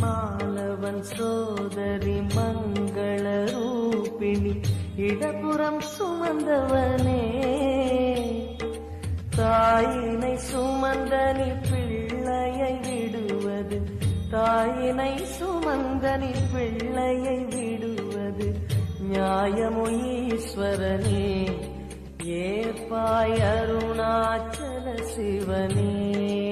மாலவன் சோதரி மங்கள ரூபிணி இடபுறம் சுமந்தவனே. தாயினை சுமந்தனி பிள்ளையை விடுவது தாயினை சுமந்தனி பிள்ளையை விடுவது நியாயமோ ஈஸ்வரனே. ஏற்பாய் அருணாச்சல சிவனே.